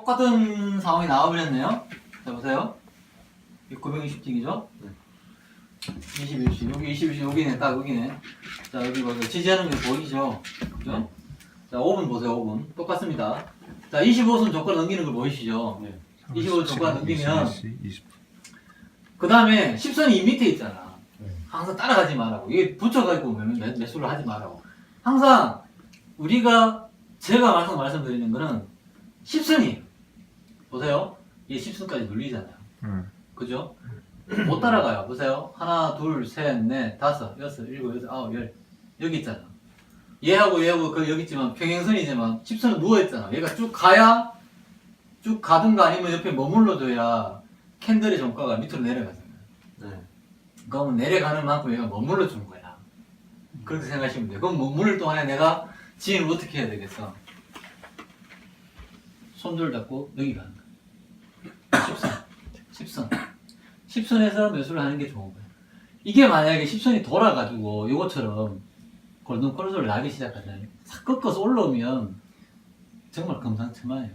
똑같은 상황이 나와버렸네요. 자, 보세요. 920ting이죠? 네. 21시. 여기 21시, 여기네, 딱 여기네. 자, 여기 보세요. 지지하는 게 보이시죠? 그죠? 자, 5분 보세요, 5분. 똑같습니다. 자, 25분 조건 넘기는 거 보이시죠? 네. 25분 조건 넘기면, 20, 20. 그 다음에 10선이 이 밑에 있잖아. 네. 항상 따라가지 말라고. 이게 붙여가지고 매, 매수를 하지 말라고. 항상 우리가 제가 말씀, 말씀드리는 거는 10선이 이게 10선까지 눌리잖아요. 음. 그죠? 못 따라가요. 보세요. 하나, 둘, 셋, 넷, 다섯, 여섯, 일곱, 여덟, 아홉, 열. 여기 있잖아. 얘하고 얘하고 그 여기 있지만 평행선이지만 10선은 누워있잖아. 얘가 쭉 가야 쭉 가든가 아니면 옆에 머물러줘야 캔들의 종가가 밑으로 내려가잖아요. 네. 그러면 내려가는 만큼 얘가 머물러 주는 거야. 그렇게 생각하시면 돼요. 그럼 머무를 동안에 내가 지인을 어떻게 해야 되겠어? 손줄 잡고 여기 가는 거야. 10선. 10선. 10선에서 매수를 하는 게 좋은 거야. 이게 만약에 10선이 돌아가지고 이것처럼 골든 콜소를 나기 시작하잖아요. 싹 꺾어서 올라오면 정말 금상첨화예요.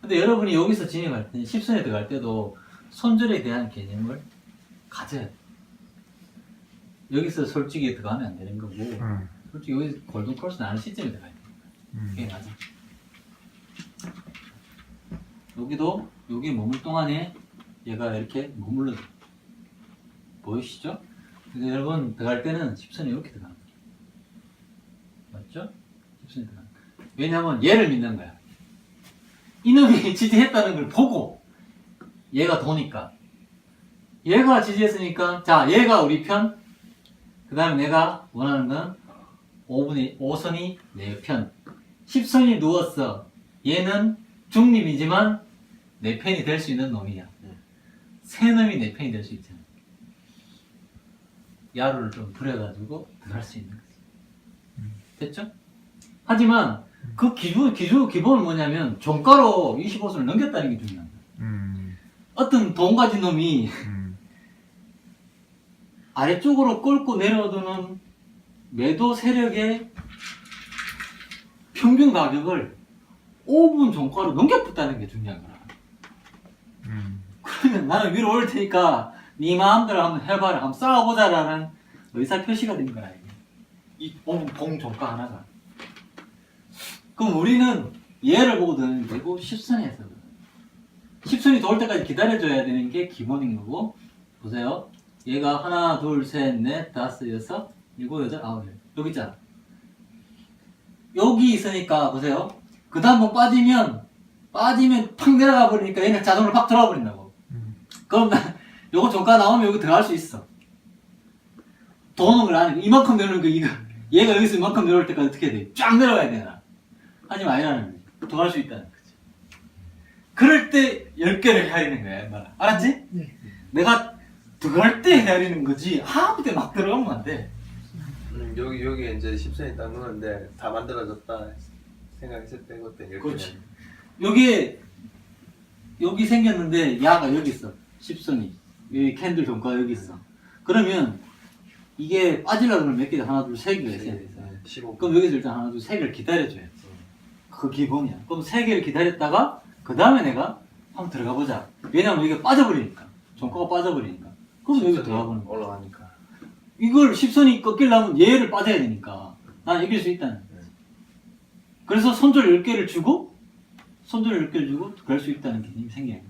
근데 여러분이 여기서 진입할 때, 10선에 들어갈 때도 손절에 대한 개념을 가져야 돼. 여기서 솔직히 들어가면 안 되는 거고, 음. 솔직히 여기 골든 콜스 나는 시점에 들어가야 돼. 음. 그게 맞아. 여기도 여기 머물 동안에 얘가 이렇게 머물러 보이시죠? 근데 여러분 들어갈 때는 10선이 이렇게 들어가는 거예요. 맞죠? 10선이 들어가는 거예요. 왜냐면 얘를 믿는 거야. 이놈이 지지했다는 걸 보고 얘가 도니까 얘가 지지했으니까 자 얘가 우리 편 그 다음에 내가 원하는 건 5분의 5선이 내 편. 10선이 누웠어. 얘는 중립이지만 내 편이 될 수 있는 놈이야. 네. 새 놈이 내 편이 될 수 있잖아. 야루를 좀 부려가지고 들어갈 수 있는 거지. 됐죠? 하지만 그 기준, 기준, 기본은 뭐냐면 종가로 25선을 넘겼다는 게 중요한 거야. 음. 어떤 돈 가진 놈이 음. 아래쪽으로 끌고 내려두는 매도 세력의 평균 가격을 5분 종가로 넘겨붙다는 게 중요한 거야. 나는 위로 올 테니까 네 마음대로 한번 해봐라. 한번 싸워보자라는 의사 표시가 된 거야, 이게. 이 봉, 봉 종가 하나가. 그럼 우리는 얘를 보고 드는 되고 10선에서 10선이 돌 때까지 기다려줘야 되는 게 기본인 거고 보세요. 얘가 하나, 둘, 셋, 넷, 다섯, 여섯, 일곱, 여덟, 아홉, 열. 여기 있잖아. 여기 있으니까 보세요. 그 다음 번 빠지면 빠지면 팍 내려가 버리니까 얘는 자동으로 팍 들어가 버린다고. 음. 그럼 나 요거 종가 나오면 여기 들어갈 수 있어. 도는 걸안 해. 이만큼 내려오는 거 이거. 얘가 여기서 이만큼 내려올 때까지 어떻게 해야 돼? 쫙 내려가야 되나? 하지만 아니라는 거지. 들어갈 수 있다는 거지. 그럴 때 10개를 헤아리는 거야, 인마라. 알았지? 내가 들어갈 때 헤아리는 거지. 아무 때 막 들어가면 안 돼. 음, 여기 여기 이제 10선이 딱 누는데 다 만들어졌다 생각했을 때 그때 이렇게 그렇지. 여기에 여기 생겼는데 야가 여기 있어. 10선이. 여기 캔들 종가 여기 있어. 그러면 이게 빠지려고 그러면 몇 개, 하나, 둘, 세 개가 있어야 돼. 15. 그럼 여기서 일단 하나, 둘, 세 개를 기다려줘야 돼. 그 기본이야. 그럼 세 개를 기다렸다가 그 다음에 내가 한번 들어가 보자. 왜냐면 이게 빠져버리니까. 종가가 빠져버리니까. 그럼 여기 들어가 보는 거야. 올라가니까. 이걸 10선이 꺾이려면 얘를 빠져야 되니까 난 이길 수 있다는 거야. 그래서 손절 10개를 주고 손절 10개를 주고 그럴 수 있다는 개념이 생겨요.